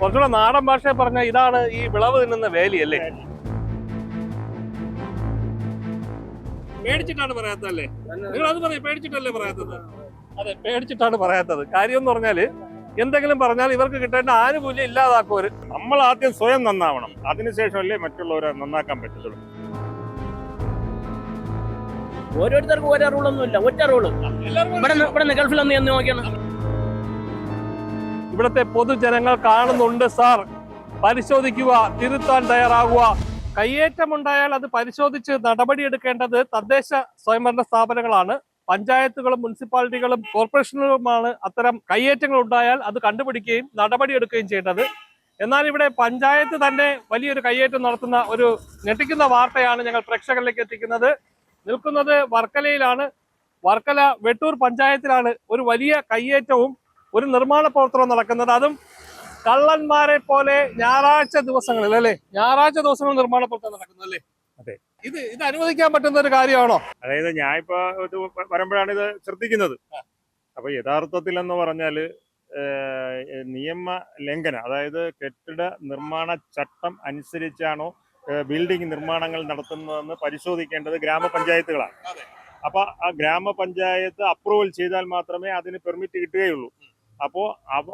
കുറച്ചുകൂടെ നാടൻ ഭാഷ പറഞ്ഞ ഇതാണ് ഈ വിളവ് തിന്നുന്ന വേലി അല്ലേ? പേടിച്ചിട്ടാണ് പറയാത്തല്ലേ നിങ്ങൾ അത് പറയും പേടിച്ചിട്ടല്ലേ പറയാത്തത്? അതെ പേടിച്ചിട്ടാണ് പറയാത്തത്. കാര്യം എന്ന് പറഞ്ഞാൽ എന്തെങ്കിലും പറഞ്ഞാൽ ഇവർക്ക് കിട്ടേണ്ട ആനുകൂല്യം ഇല്ലാതാക്കുവര് നമ്മൾ ആദ്യം സ്വയം നന്നാവണം. അതിനുശേഷമല്ലേ മറ്റുള്ളവരെ നന്നാക്കാൻ പറ്റത്തുള്ളൂ. ഓരോരുത്തർക്കും ഓരോ റൂളൊന്നുമില്ല ഒറ്റ റൂൾ ഇവിടെ ഗൾഫിൽ ഒന്ന് ചെന്ന് നോക്കിയാണ്. ഇവിടുത്തെ പൊതുജനങ്ങൾ കാണുന്നുണ്ട് സാർ. പരിശോധിക്കുക തിരുത്താൻ തയ്യാറാകുക കയ്യേറ്റമുണ്ടായാൽ അത് പരിശോധിച്ച് നടപടിയെടുക്കേണ്ടത് തദ്ദേശ സ്വയംഭരണ സ്ഥാപനങ്ങളാണ്. പഞ്ചായത്തുകളും മുനിസിപ്പാലിറ്റികളും കോർപ്പറേഷനുകളുമാണ് അത്തരം കയ്യേറ്റങ്ങൾ ഉണ്ടായാൽ അത് കണ്ടുപിടിക്കുകയും നടപടിയെടുക്കുകയും ചെയ്യേണ്ടത്. എന്നാൽ ഇവിടെ പഞ്ചായത്ത് തന്നെ വലിയൊരു കയ്യേറ്റം നടത്തുന്ന ഒരു ഞെട്ടിക്കുന്ന വാർത്തയാണ് ഞങ്ങൾ പ്രേക്ഷകരിലേക്ക് എത്തിക്കുന്നത്. നിൽക്കുന്നത് വർക്കലയിലാണ്. വർക്കല വെട്ടൂർ പഞ്ചായത്തിലാണ്. ഒരു വലിയ കയ്യേറ്റവും ഒരു നിർമ്മാണ പ്രവർത്തനം നടക്കുന്നത്. അതും കള്ളന്മാരെ പോലെ ഞായറാഴ്ച ദിവസങ്ങളിൽ അല്ലേ? ഞായറാഴ്ച ദിവസങ്ങളിൽ നിർമ്മാണ പ്രവർത്തനം നടക്കുന്നത് അല്ലേ? അതെ. ഇത് ഇത് അനുവദിക്കാൻ പറ്റുന്ന ഒരു കാര്യമാണോ? അതായത് ഞാൻ ഇപ്പൊ വരുമ്പോഴാണ് ഇത് ശ്രദ്ധിക്കുന്നത്. അപ്പൊ യഥാർത്ഥത്തിൽ എന്ന് പറഞ്ഞാൽ നിയമ ലംഘനം അതായത് കെട്ടിട നിർമ്മാണ ചട്ടം അനുസരിച്ചാണോ ബിൽഡിംഗ് നിർമ്മാണങ്ങൾ നടത്തുന്നതെന്ന് പരിശോധിക്കേണ്ടത് ഗ്രാമപഞ്ചായത്തുകളാണ്. അപ്പൊ ആ ഗ്രാമപഞ്ചായത്ത് അപ്രൂവൽ ചെയ്താൽ മാത്രമേ അതിന് പെർമിറ്റ് കിട്ടുകയുള്ളൂ. അപ്പോ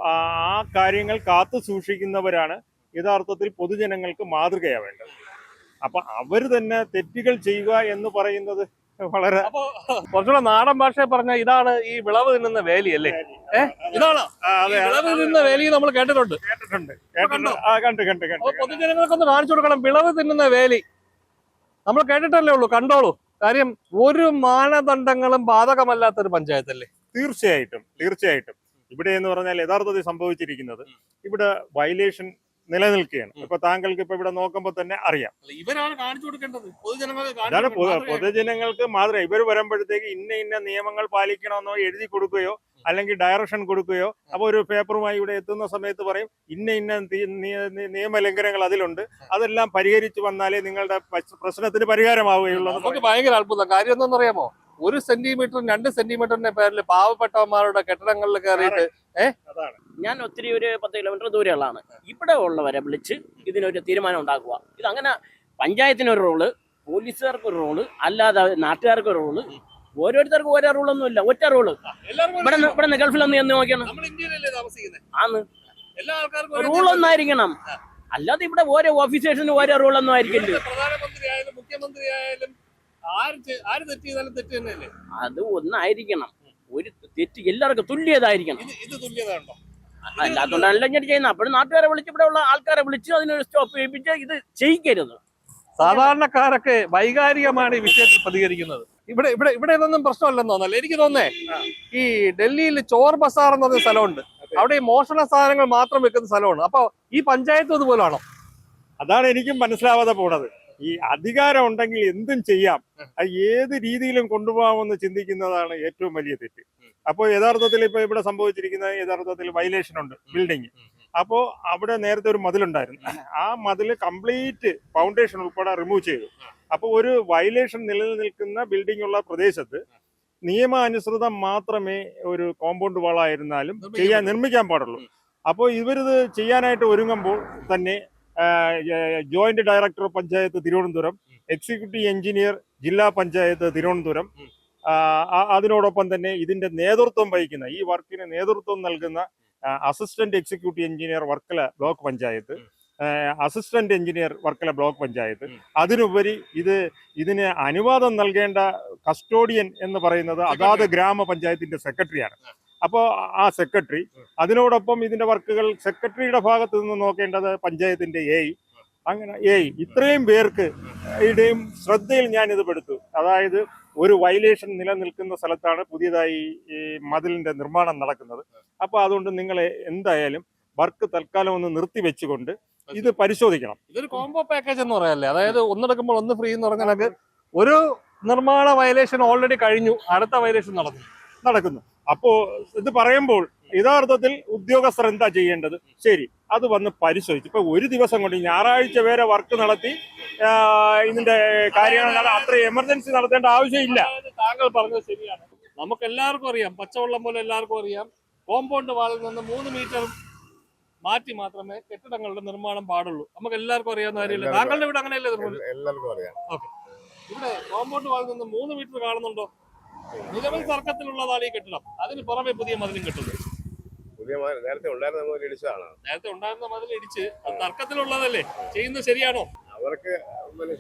ആ കാര്യങ്ങൾ കാത്തു സൂക്ഷിക്കുന്നവരാണ് യഥാർത്ഥത്തിൽ പൊതുജനങ്ങൾക്ക് മാതൃകയാവേണ്ടത് അപ്പൊ അവർ തന്നെ തെറ്റുകൾ ചെയ്യുക എന്ന് പറയുന്നത് വളരെ കുറച്ചുകൂടെ നാടൻ ഭാഷ പറഞ്ഞ ഇതാണ് ഈ വിളവ് തിന്നുന്ന വേലി അല്ലേ? ഇതാണ്. വിളവ് തിന്നുന്ന വേലി നമ്മൾ കേട്ടിട്ടുണ്ട്. കേട്ടിട്ടുണ്ട്. കണ്ട്? കണ്ട് കണ്ട് അപ്പൊ പൊതുജനങ്ങൾക്കൊന്ന് കാണിച്ചു കൊടുക്കണം. വിളവ് തിന്നുന്ന വേലി. നമ്മൾ കേട്ടിട്ടല്ലേ ഉള്ളൂ. കണ്ടോളൂ. കാര്യം ഒരു മാനദണ്ഡങ്ങളും ബാധകമല്ലാത്തൊരു പഞ്ചായത്തല്ലേ? തീർച്ചയായിട്ടും തീർച്ചയായിട്ടും. ഇവിടെ എന്ന് പറഞ്ഞാൽ യഥാർത്ഥത്തിൽ സംഭവിച്ചിരിക്കുന്നത് ഇവിടെ വയലേഷൻ നിലനിൽക്കുകയാണ്. ഇപ്പൊ താങ്കൾക്ക് ഇപ്പൊ ഇവിടെ നോക്കുമ്പോൾ തന്നെ അറിയാം. ഇവരാണ് കാണിച്ചു കൊടുക്കേണ്ടത്. പൊതുജനങ്ങൾക്ക് പൊതുജനങ്ങൾക്ക് മാത്രമേ ഇവർ വരുമ്പോഴത്തേക്ക് ഇന്ന ഇന്ന നിയമങ്ങൾ പാലിക്കണമെന്നോ എഴുതി കൊടുക്കുകയോ അല്ലെങ്കിൽ ഡയറക്ഷൻ കൊടുക്കുകയോ അപ്പൊ ഒരു പേപ്പറുമായി ഇവിടെ എത്തുന്ന സമയത്ത് പറയും ഇന്ന ഇന്ന നിയമലംഘനങ്ങൾ അതിലുണ്ട്. അതെല്ലാം പരിഹരിച്ചു വന്നാലേ നിങ്ങളുടെ പ്രശ്നത്തിന് പരിഹാരമാവുകയുള്ളൂ. നമുക്ക് ഭയങ്കര അത്ഭുതം. കാര്യം എന്താണെന്ന് അറിയാമോ ഒരു സെന്റിമീറ്ററും രണ്ട് സെന്റിമീറ്ററിന്റെ പേരിൽ പാവപ്പെട്ടവന്മാരുടെ കെട്ടിടങ്ങളിൽ കയറിയിട്ട് അതാണ്. ഞാൻ ഒത്തിരി ഒരു പത്ത് കിലോമീറ്റർ ദൂരെയുള്ളതാണ്. ഇവിടെ ഉള്ളവരെ വിളിച്ച് ഇതിനൊരു തീരുമാനം ഉണ്ടാക്കുക. ഇത് അങ്ങനെ പഞ്ചായത്തിനൊരു റോൾ പോലീസുകാർക്ക് ഒരു റോൾ അല്ലാതെ നാട്ടുകാർക്ക് ഒരു റോൾ ഓരോരുത്തർക്കും ഓരോ റൂളൊന്നുമില്ല ഒറ്റ റൂൾ ഇവിടെ ഇവിടെ ഒന്ന് ചെന്ന് നോക്കിയാണ്. നമ്മൾ ഇന്ത്യയിലല്ലേ താമസിക്കുന്നത് ആന്ന് എല്ലാ ആൾക്കാർക്കും റൂൾ ഒന്നായിരിക്കണം. അല്ലാതെ ഇവിടെ ഓരോ ഓഫീസേഴ്സിന് ഓരോ റൂളൊന്നും ആയിരിക്കില്ല. പ്രധാനമന്ത്രി ആയാലും മുഖ്യമന്ത്രി ആയാലും ആര് തെറ്റ് ചെയ്താലും തെറ്റ് തന്നെയല്ലേ? അത് ഒന്നായിരിക്കണം. ഒരു തെറ്റ് എല്ലാവർക്കും തുല്യതായിരിക്കണം. ഇത് ഇത് തുല്യത ഉണ്ടോ അല്ലാത്തതുകൊണ്ടല്ല ഞാൻ ചെയ്യുന്നത്. അപ്പോഴും നാട്ടുകാരെ വിളിച്ച് ഇവിടെ ഉള്ള ആൾക്കാരെ വിളിച്ച് അതിനൊരു സ്റ്റോപ്പ് ചെയ്യിപ്പിച്ച് ഇത് ചെയ്യിക്കരുത്. സാധാരണക്കാരൊക്കെ വൈകാരികമാണ് ഈ വിഷയത്തിൽ പ്രതികരിക്കുന്നത്. ഇവിടെ ഇവിടെ ഇവിടെ ഇതൊന്നും പ്രശ്നമല്ലെന്ന് തോന്നല്ലേ എനിക്ക് തോന്നേ ഈ ഡൽഹിയിൽ ചോർ ബസാർ എന്ന് പറഞ്ഞ സ്ഥലമുണ്ട്. അവിടെ ഈ മോഷണ സാധനങ്ങൾ മാത്രം വെക്കുന്ന സ്ഥലമാണ്. അപ്പൊ ഈ പഞ്ചായത്ത് ഇതുപോലാണോ? അതാണ് എനിക്കും മനസ്സിലാവാതെ പോണത്. ഈ അധികാരം ഉണ്ടെങ്കിൽ എന്തും ചെയ്യാം. അത് ഏത് രീതിയിലും കൊണ്ടുപോകാമെന്ന് ചിന്തിക്കുന്നതാണ് ഏറ്റവും വലിയ തെറ്റ്. അപ്പോൾ യഥാർത്ഥത്തിൽ ഇപ്പൊ ഇവിടെ സംഭവിച്ചിരിക്കുന്ന യഥാർത്ഥത്തിൽ വയലേഷൻ ഉണ്ട് ബിൽഡിംഗ് അപ്പോൾ അവിടെ നേരത്തെ ഒരു മതിലുണ്ടായിരുന്നു ആ മതിൽ കംപ്ലീറ്റ് ഫൗണ്ടേഷൻ ഉൾപ്പെടെ റിമൂവ് ചെയ്തു. അപ്പോൾ ഒരു വയലേഷൻ നിലനിൽക്കുന്ന ബിൽഡിംഗ് ഉള്ള പ്രദേശത്ത് നിയമാനുസൃതം മാത്രമേ ഒരു കോമ്പൗണ്ട് വാളായിരുന്നാലും ചെയ്യാൻ നിർമ്മിക്കാൻ പാടുള്ളൂ. അപ്പോൾ ഇവരിത് ചെയ്യാനായിട്ട് ഒരുങ്ങുമ്പോൾ തന്നെ joint director panchayat Thiruvananthapuram executive engineer ജില്ലാ പഞ്ചായത്ത് തിരുവനന്തപുരം. അതിനോടൊപ്പം തന്നെ ഇതിന്റെ നേതൃത്വം വഹിക്കുന്ന ഈ വർക്കിന് നേതൃത്വം നൽകുന്ന assistant executive engineer Varkala block panchayat. Assistant engineer Varkala block panchayat. അതിനുപരി ഇത് ഇതിന് അനുവാദം നൽകേണ്ട കസ്റ്റോഡിയൻ എന്ന് പറയുന്നത് അതാത് ഗ്രാമപഞ്ചായത്തിന്റെ സെക്രട്ടറിയാണ് അപ്പോൾ ആ സെക്രട്ടറി അതിനോടൊപ്പം ഇതിന്റെ വർക്കുകൾ സെക്രട്ടറിയുടെ ഭാഗത്ത് നിന്ന് നോക്കേണ്ടത് പഞ്ചായത്തിന്റെ എ അങ്ങനെ എ ഇത്രയും പേർക്ക് ഇടയും ശ്രദ്ധയിൽ ഞാൻ ഇത് പെടുത്തു. അതായത് ഒരു വയലേഷൻ നിലനിൽക്കുന്ന സ്ഥലത്താണ് പുതിയതായി ഈ മതിലിന്റെ നിർമ്മാണം നടക്കുന്നത്. അപ്പൊ അതുകൊണ്ട് നിങ്ങൾ എന്തായാലും വർക്ക് തൽക്കാലം ഒന്ന് നിർത്തി വെച്ചുകൊണ്ട് ഇത് പരിശോധിക്കണം. ഇതൊരു കോംബോ പാക്കേജ് എന്ന് പറയാല്ലേ? അതായത് ഒന്നെടുക്കുമ്പോൾ ഒന്ന് ഫ്രീ എന്ന് പറഞ്ഞാൽ ഒരു നിർമ്മാണ വയലേഷൻ ഓൾറെഡി കഴിഞ്ഞു. അടുത്ത വയലേഷൻ നടന്നു. നടക്കുന്നു. അപ്പോ ഇത് പറയുമ്പോൾ യഥാർത്ഥത്തിൽ ഉദ്യോഗസ്ഥർ എന്താ ചെയ്യേണ്ടത്? ശരി അത് വന്ന് പരിശോധിച്ചു. ഇപ്പൊ ഒരു ദിവസം കൊണ്ട് ഞായറാഴ്ച വരെ വർക്ക് നടത്തി ഇതിന്റെ കാര്യങ്ങൾ അത്ര എമർജൻസി നടത്തേണ്ട ആവശ്യമില്ല. താങ്കൾ പറഞ്ഞത് ശരിയാണ്. നമുക്ക് എല്ലാവർക്കും അറിയാം. പച്ചവെള്ളം പോലെ എല്ലാവർക്കും അറിയാം. കോമ്പൗണ്ട് വാളിൽ നിന്ന് മൂന്ന് മീറ്റർ മാറ്റി മാത്രമേ കെട്ടിടങ്ങളുടെ നിർമ്മാണം പാടുള്ളൂ. നമുക്ക് എല്ലാവർക്കും അറിയാവുന്ന കാര്യമില്ല? താങ്കളുടെ ഇവിടെ അങ്ങനെയല്ലേ? എല്ലാവർക്കും അറിയാം. ഇവിടെ കോമ്പൗണ്ട് വാളിൽ നിന്ന് മൂന്ന് മീറ്റർ കാണുന്നുണ്ടോ? നിലവിൽ തർക്കത്തിലുള്ളതാണ് ഈ കെട്ടിടം. അതിന് പുറമെ പുതിയ മതിലും കെട്ടുന്നത് പുതിയ നേരത്തെ ഉണ്ടായിരുന്ന നമ്മൾ ഇടിച്ചതാണ്. നേരത്തെ ഉണ്ടായിരുന്ന മതിൽ ഇടിച്ച് അത് തർക്കത്തിലുള്ളതല്ലേ? ചെയ്യുന്നത് ശരിയാണോ? അവർക്ക്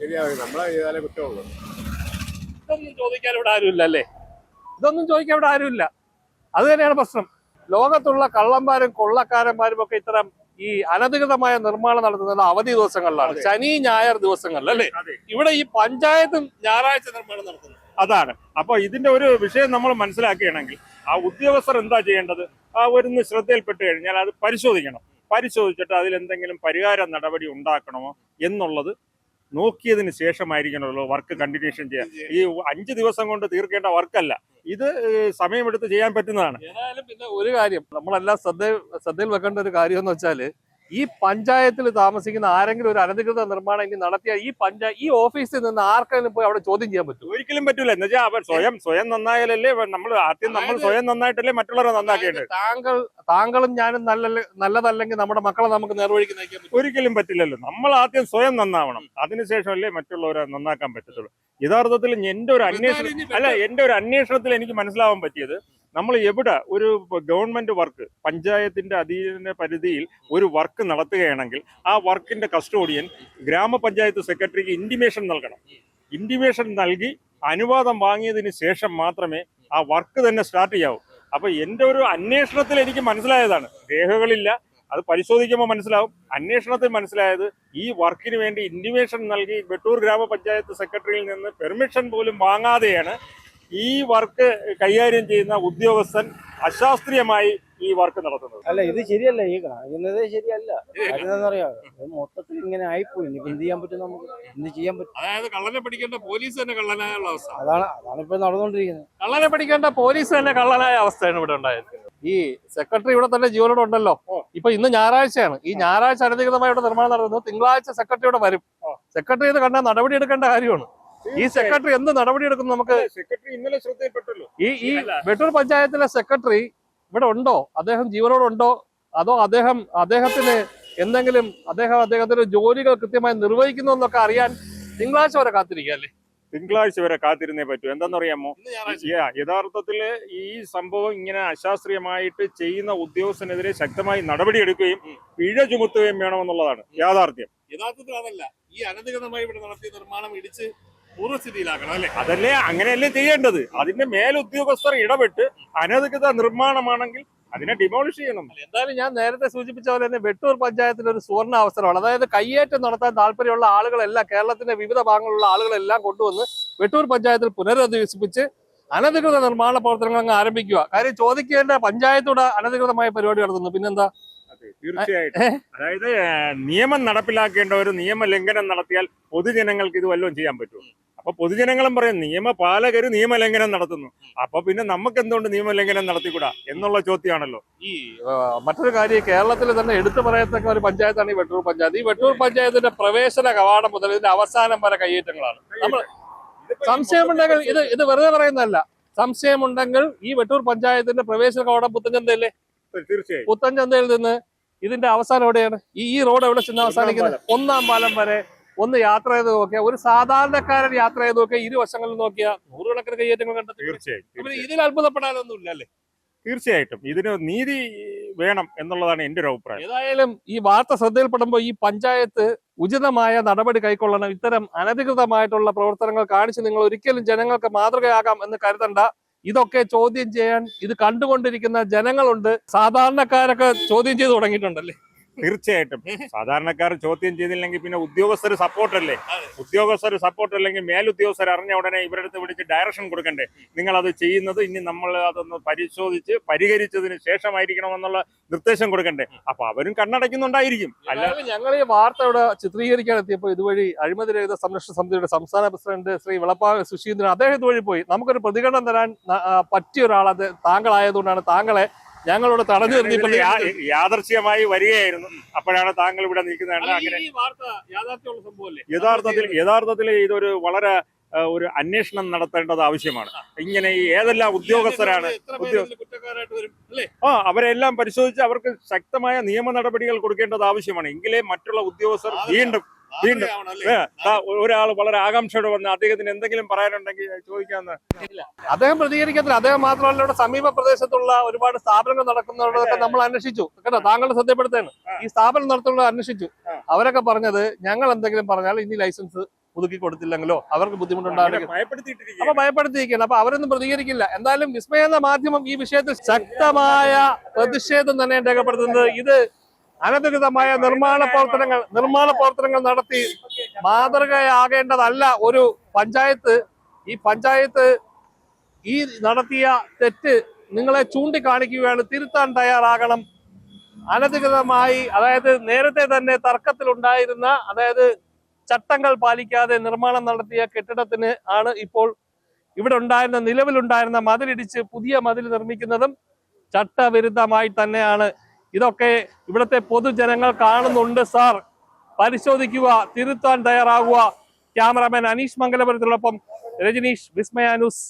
ശരിയാവും നമ്മളെ ചെയ്താലേ കുറ്റമുള്ളൂ ഇതൊന്നും ചോദിക്കാൻ ഇവിടെ ആരുമില്ല അല്ലേ? ഇതൊന്നും ചോദിക്കാൻ ഇവിടെ ആരുമില്ല. അത് തന്നെയാണ് പ്രശ്നം. ലോകത്തുള്ള കള്ളന്മാരും കൊള്ളക്കാരന്മാരും ഒക്കെ ഇത്തരം ഈ അനധികൃതമായ നിർമ്മാണം നടത്തുന്നത് അവധി ദിവസങ്ങളിലാണ്. ശനി ഞായർ ദിവസങ്ങളിൽ അല്ലേ? ഇവിടെ ഈ പഞ്ചായത്തും ഞായറാഴ്ച നിർമ്മാണം നടത്തുന്നു. അതാണ്. അപ്പൊ ഇതിന്റെ ഒരു വിഷയം നമ്മൾ മനസ്സിലാക്കുകയാണെങ്കിൽ ആ ഉദ്യോഗസ്ഥർ എന്താ ചെയ്യേണ്ടത്? ആ ഒരു ശ്രദ്ധയിൽപ്പെട്ട് കഴിഞ്ഞാൽ അത് പരിശോധിക്കണം. പരിശോധിച്ചിട്ട് അതിൽ എന്തെങ്കിലും പരിഹാര നടപടി ഉണ്ടാക്കണമോ എന്നുള്ളത് നോക്കിയതിന് ശേഷമായിരിക്കണമല്ലോ വർക്ക് കണ്ടിന്യൂഷൻ ചെയ്യാൻ. ഈ അഞ്ച് ദിവസം കൊണ്ട് തീർക്കേണ്ട വർക്കല്ല. ഇത് സമയമെടുത്ത് ചെയ്യാൻ പറ്റുന്നതാണ്. ഏതായാലും പിന്നെ ഒരു കാര്യം നമ്മളെല്ലാം ശ്രദ്ധ ശ്രദ്ധയിൽ വെക്കേണ്ട ഒരു കാര്യം എന്ന് വെച്ചാൽ ഈ പഞ്ചായത്തിൽ താമസിക്കുന്ന ആരെങ്കിലും ഒരു അനധികൃത നിർമ്മാണം ഇനി നടത്തിയ ഈ പഞ്ചായത്ത് ഈ ഓഫീസിൽ നിന്ന് ആർക്കെങ്കിലും പോയി അവിടെ ചോദ്യം ചെയ്യാൻ പറ്റും ഒരിക്കലും പറ്റൂല. എന്ന് വെച്ചാൽ സ്വയം സ്വയം നന്നായാലല്ലേ നമ്മൾ ആദ്യം നമ്മൾ സ്വയം നന്നായിട്ടല്ലേ മറ്റുള്ളവരെ നന്നാക്കിയിട്ട് താങ്കൾ താങ്കളും ഞാനും നല്ല നല്ലതല്ലെങ്കിൽ നമ്മുടെ മക്കളെ നമുക്ക് നേർവഴിക്ക് നയിക്കാൻ ഒരിക്കലും പറ്റില്ലല്ലോ. നമ്മൾ ആദ്യം സ്വയം നന്നാവണം. അതിനുശേഷമല്ലേ മറ്റുള്ളവരെ നന്നാക്കാൻ പറ്റത്തുള്ളൂ. യഥാർത്ഥത്തിൽ എന്റെ ഒരു അന്വേഷണം അല്ല എന്റെ ഒരു അന്വേഷണത്തിൽ എനിക്ക് മനസ്സിലാവാൻ പറ്റിയത് നമ്മൾ എവിടെ ഒരു ഗവൺമെന്റ് വർക്ക് പഞ്ചായത്തിന്റെ അധീന പരിധിയിൽ ഒരു വർക്ക് നടത്തുകയാണെങ്കിൽ ആ വർക്കിന്റെ കസ്റ്റോഡിയൻ ഗ്രാമപഞ്ചായത്ത് സെക്രട്ടറിക്ക് ഇന്റിമേഷൻ നൽകണം. ഇന്റിമേഷൻ നൽകി അനുവാദം വാങ്ങിയതിന് ശേഷം മാത്രമേ ആ വർക്ക് തന്നെ സ്റ്റാർട്ട് ചെയ്യാവൂ. അപ്പോൾ എന്റെ ഒരു അന്വേഷണത്തിൽ എനിക്ക് മനസ്സിലായതാണ്. രേഖകളില്ല. അത് പരിശോധിക്കുമ്പോൾ മനസ്സിലാവും. അന്വേഷണത്തിൽ മനസ്സിലായത് ഈ വർക്കിന് വേണ്ടി ഇന്റിമേഷൻ നൽകി വെട്ടൂർ ഗ്രാമപഞ്ചായത്ത് സെക്രട്ടറിയിൽ നിന്ന് പെർമിഷൻ പോലും വാങ്ങാതെയാണ് ഈ വർക്ക് കൈകാര്യം ചെയ്യുന്ന ഉദ്യോഗസ്ഥൻ അശാസ്ത്രീയമായി ഈ വർക്ക് നടത്തുന്നത്. അല്ല ഇത് ശരിയല്ല ഈ കാണുന്നത് ശരിയല്ല. മൊത്തത്തിൽ ഇങ്ങനെ ആയിപ്പോയി. ഇനി എന്ത് ചെയ്യാൻ പറ്റും നമുക്ക്? എന്ത് ചെയ്യാൻ പറ്റും? അതായത് കള്ളനെ പിടിക്കേണ്ട പോലീസ് തന്നെ കള്ളനായുള്ള അവസ്ഥ. അതാണ് അതാണ് ഇപ്പൊ നടന്നുകൊണ്ടിരിക്കുന്നത്. കള്ളനെ പിടിക്കേണ്ട പോലീസ് തന്നെ കള്ളനായ അവസ്ഥയാണ് ഇവിടെ ഉണ്ടായത് ഈ സെക്രട്ടറി ഇവിടെ തന്നെ ജീവനോട് ഉണ്ടല്ലോ. ഇപ്പൊ ഇന്ന് ഞായറാഴ്ചയാണ്. ഈ ഞായറാഴ്ച അനധികൃതമായിട്ട് ഇവിടെ നിർമ്മാണം നടന്നു തിങ്കളാഴ്ച സെക്രട്ടറി ഇവിടെ വരും സെക്രട്ടറി ഇത് കണ്ടാൽ നടപടി എടുക്കേണ്ട കാര്യമാണ്. ഈ സെക്രട്ടറി എന്ത് നടപടി എടുക്കും നമുക്ക് സെക്രട്ടറി ഇന്നലെ ശ്രദ്ധയിൽപ്പെട്ടല്ലോ. ഈ ഈ വെട്ടൂർ പഞ്ചായത്തിലെ സെക്രട്ടറി ഇവിടെ ഉണ്ടോ? അദ്ദേഹം ജീവനോടെ ഉണ്ടോ? അതോ അദ്ദേഹം അദ്ദേഹത്തിന് എന്തെങ്കിലും അദ്ദേഹം അദ്ദേഹത്തിന്റെ ജോലികൾ കൃത്യമായി നിർവഹിക്കുന്നു എന്നൊക്കെ അറിയാൻ തിങ്കളാഴ്ച വരെ കാത്തിരിക്കല്ലേ തിങ്കളാഴ്ച വരെ കാത്തിരുന്നേ പറ്റൂ. എന്താണെന്നറിയാമോ? അറിയാമോ ഞായറാഴ്ച. യ- യഥാർത്ഥത്തിൽ ഈ സംഭവം ഇങ്ങനെ അശാസ്ത്രീയമായിട്ട് ചെയ്യുന്ന ഉദ്യോഗസ്ഥനെതിരെ ശക്തമായി നടപടിയെടുക്കുകയും പിഴ ചുമത്തുകയും വേണമെന്നുള്ളതാണ് യാഥാർത്ഥ്യം. യഥാർത്ഥത്തിൽ അതല്ല. ഈ അനധികൃതമായി ഇവിടെ നടത്തിയ നിർമ്മാണം ഇടിച്ച് പൂർവസ്ഥിതിയിലാക്കണം അല്ലേ? അതല്ലേ അങ്ങനെയല്ലേ ചെയ്യേണ്ടത്. അതിന്റെ മേലുദ്യോഗസ്ഥർ ഇടപെട്ട് അനധികൃത നിർമ്മാണമാണെങ്കിൽ അതിനെ ഡിമോളിഷ് ചെയ്യണം. എന്തായാലും ഞാൻ നേരത്തെ സൂചിപ്പിച്ച പോലെ തന്നെ വെട്ടൂർ പഞ്ചായത്തിന് ഒരു സുവർണ അവസരമാണ്. അതായത് കയ്യേറ്റം നടത്താൻ താല്പര്യമുള്ള ആളുകളെല്ലാം കേരളത്തിന്റെ വിവിധ ഭാഗങ്ങളിലുള്ള ആളുകളെല്ലാം കൊണ്ടുവന്ന് വെട്ടൂർ പഞ്ചായത്തിൽ പുനരധിവസിപ്പിച്ച് അനധികൃത നിർമ്മാണ പ്രവർത്തനങ്ങൾ അങ്ങ് ആരംഭിക്കുക. കാര്യം ചോദിക്കേണ്ട പഞ്ചായത്തോട് അനധികൃതമായ പരിപാടി നടത്തുന്നു. പിന്നെന്താ? തീർച്ചയായിട്ടും. അതായത് നിയമം നടപ്പിലാക്കേണ്ട ഒരു നിയമലംഘനം നടത്തിയാൽ പൊതുജനങ്ങൾക്ക് ഇത് വല്ലതും ചെയ്യാൻ പറ്റുമോ? അപ്പൊ പൊതുജനങ്ങളും പറയും നിയമപാലകര് നിയമലംഘനം നടത്തുന്നു. അപ്പൊ പിന്നെ നമുക്ക് എന്തുകൊണ്ട് നിയമലംഘനം നടത്തിക്കൂടാ? എന്നുള്ള ചോദ്യമാണല്ലോ. ഈ മറ്റൊരു കാര്യം കേരളത്തിൽ തന്നെ എടുത്തു പറയത്തക്ക ഒരു പഞ്ചായത്താണ് ഈ വെട്ടൂർ പഞ്ചായത്ത്. ഈ വെട്ടൂർ പഞ്ചായത്തിന്റെ പ്രവേശന കവാടം മുതൽ ഇതിന്റെ അവസാനം വരെ കയ്യേറ്റങ്ങളാണ്. നമ്മൾ സംശയമുണ്ടെങ്കിൽ ഇത് ഇത് വെറുതെ പറയുന്നതല്ല. സംശയമുണ്ടെങ്കിൽ ഈ വെട്ടൂർ പഞ്ചായത്തിന്റെ പ്രവേശന കവാടം പുത്തൻചന്തയിലെ തീർച്ചയായും. പുത്തൻചന്തയിൽ നിന്ന് ഇതിന്റെ അവസാനം എവിടെയാണ്? ഈ ഈ റോഡ് എവിടെ ചെന്ന് അവസാനിക്കുന്നത് ഒന്നാം പാലം. വരെ ഒന്ന് യാത്ര ചെയ്ത് നോക്കിയാൽ ഒരു സാധാരണക്കാരൻ യാത്ര ചെയ്ത് നോക്കിയാൽ ഇരുവശങ്ങളിൽ നോക്കിയാൽ നൂറുകണക്കിന് കയ്യേറ്റങ്ങൾ കണ്ടെത്തി. തീർച്ചയായും. ഇതിൽ അത്ഭുതപ്പെടാനൊന്നും ഇല്ല അല്ലേ? തീർച്ചയായിട്ടും. ഇതിന് നീതി വേണം എന്നുള്ളതാണ് എന്റെ ഒരു അഭിപ്രായം. ഏതായാലും ഈ വാർത്ത ശ്രദ്ധയിൽപ്പെടുമ്പോൾ ഈ പഞ്ചായത്ത് ഉചിതമായ നടപടി കൈക്കൊള്ളണം. ഇത്തരം അനധികൃതമായിട്ടുള്ള പ്രവർത്തനങ്ങൾ കാണിച്ച് നിങ്ങൾ ഒരിക്കലും ജനങ്ങൾക്ക് മാതൃകയാകാം എന്ന് കരുതണ്ട. ഇതൊക്കെ ചോദ്യം ചെയ്യാൻ ഇത് കണ്ടുകൊണ്ടിരിക്കുന്ന ജനങ്ങളുണ്ട്. സാധാരണക്കാരൊക്കെ ചോദ്യം ചെയ്ത് തുടങ്ങിയിട്ടുണ്ടല്ലേ? തീർച്ചയായിട്ടും. സാധാരണക്കാർ ചോദ്യം ചെയ്തില്ലെങ്കിൽ പിന്നെ ഉദ്യോഗസ്ഥർ സപ്പോർട്ടല്ലേ? ഉദ്യോഗസ്ഥർ സപ്പോർട്ട് അല്ലെങ്കിൽ മേലുദ്യോഗസ്ഥർ അറിഞ്ഞ ഉടനെ ഇവരടുത്ത് വിളിച്ച് ഡയറക്ഷൻ കൊടുക്കണ്ടേ? നിങ്ങൾ അത് ചെയ്യുന്നത് ഇനി നമ്മൾ അതൊന്ന് പരിശോധിച്ച് പരിഹരിച്ചതിന് ശേഷമായിരിക്കണമെന്നുള്ള നിർദ്ദേശം കൊടുക്കണ്ടേ? അപ്പൊ അവരും കണ്ണടയ്ക്കുന്നുണ്ടായിരിക്കും. അല്ല ഞങ്ങൾ ഈ വാർത്ത ഇവിടെ ചിത്രീകരിക്കാൻ എത്തിയപ്പോൾ ഇതുവഴി അഴിമതി രഹിത സംരക്ഷണ സമിതിയുടെ സംസ്ഥാന പ്രസിഡന്റ് ശ്രീ വിളപ്പാവ് സുശീന്ദ്രൻ അദ്ദേഹം ഇതുവഴി പോയി. നമുക്കൊരു പ്രതികരണം തരാൻ പറ്റിയ ഒരാൾ അത് താങ്കളായതുകൊണ്ടാണ് താങ്കളെ ഞങ്ങളോട് തടഞ്ഞു നിർത്തിയപ്പോൾ ഇതിൽ വരികയായിരുന്നു. അപ്പോഴാണ് താങ്കൾ ഇവിടെ നിൽക്കുന്നത്. അങ്ങനെ ഈ വാർത്ത യാഥാർത്ഥ്യമുള്ള സംഭവമല്ലേ? യഥാർത്ഥത്തിൽ യഥാർത്ഥത്തിൽ ഇതൊരു വളരെ ഒരു അന്വേഷണം നടത്തേണ്ടത് ആവശ്യമാണ്. ഇങ്ങനെ ഈ ഏതെല്ലാം ഉദ്യോഗസ്ഥരാണ് ആ അവരെല്ലാം പരിശോധിച്ച് അവർക്ക് ശക്തമായ നിയമ നടപടികൾ കൊടുക്കേണ്ടത് ആവശ്യമാണ്. എങ്കിലേ മറ്റുള്ള ഉദ്യോഗസ്ഥർ വീണ്ടും വീണ്ടും ഒരാൾ വളരെ ആകാംക്ഷയോടെ വന്ന് അദ്ദേഹത്തിന് എന്തെങ്കിലും പറയാനുണ്ടെങ്കിൽ ചോദിക്കാന്ന്. അദ്ദേഹം പ്രതികരിക്കത്തില്ല. അദ്ദേഹം മാത്രമല്ല ഇവിടെ സമീപ പ്രദേശത്തുള്ള ഒരുപാട് സ്ഥാപനങ്ങൾ നടക്കുന്നതൊക്കെ നമ്മൾ അന്വേഷിച്ചു. കേട്ടോ താങ്കളുടെ ശ്രദ്ധപ്പെടുത്തേണ് ഈ സ്ഥാപനം നടത്തുന്നത് അന്വേഷിച്ചു. അവരൊക്കെ പറഞ്ഞത് ഞങ്ങൾ എന്തെങ്കിലും പറഞ്ഞാൽ ഇനി ലൈസൻസ് പുതുക്കി കൊടുത്തില്ലെങ്കിലോ അവർക്ക് ബുദ്ധിമുട്ടുണ്ടാവില്ല അപ്പൊ ഭയപ്പെടുത്തിയിരിക്കുകയാണ്. അപ്പൊ അവരൊന്നും പ്രതികരിക്കില്ല. എന്തായാലും വിസ്മയ എന്ന മാധ്യമം ഈ വിഷയത്തിൽ ശക്തമായ പ്രതിഷേധം തന്നെ രേഖപ്പെടുത്തുന്നത്. ഇത് അനധികൃതമായ നിർമ്മാണ പ്രവർത്തനങ്ങൾ നിർമ്മാണ പ്രവർത്തനങ്ങൾ നടത്തി മാതൃകയാകേണ്ടതല്ല ഒരു പഞ്ചായത്ത്. ഈ പഞ്ചായത്ത് ഈ നടത്തിയ തെറ്റ് നിങ്ങളെ ചൂണ്ടിക്കാണിക്കുകയാണ്. തിരുത്താൻ തയ്യാറാകണം. അനധികൃതമായി അതായത് നേരത്തെ തന്നെ തർക്കത്തിലുണ്ടായിരുന്ന അതായത് ചട്ടങ്ങൾ പാലിക്കാതെ നിർമ്മാണം നടത്തിയ കെട്ടിടത്തിന് ആണ് ഇപ്പോൾ ഇവിടെ ഉണ്ടായിരുന്ന നിലവിലുണ്ടായിരുന്ന മതിലിടിച്ച് പുതിയ മതിൽ നിർമ്മിക്കുന്നതും ചട്ടവിരുദ്ധമായി തന്നെയാണ്. ഇതൊക്കെ ഇവിടുത്തെ പൊതുജനങ്ങൾ കാണുന്നുണ്ട് സാർ. പരിശോധിക്കുക തിരുത്താൻ തയ്യാറാകുക ക്യാമറാമാൻ അനീഷ് മംഗലപുരത്തിനൊപ്പം രജനീഷ് വിസ്മയാനുസ്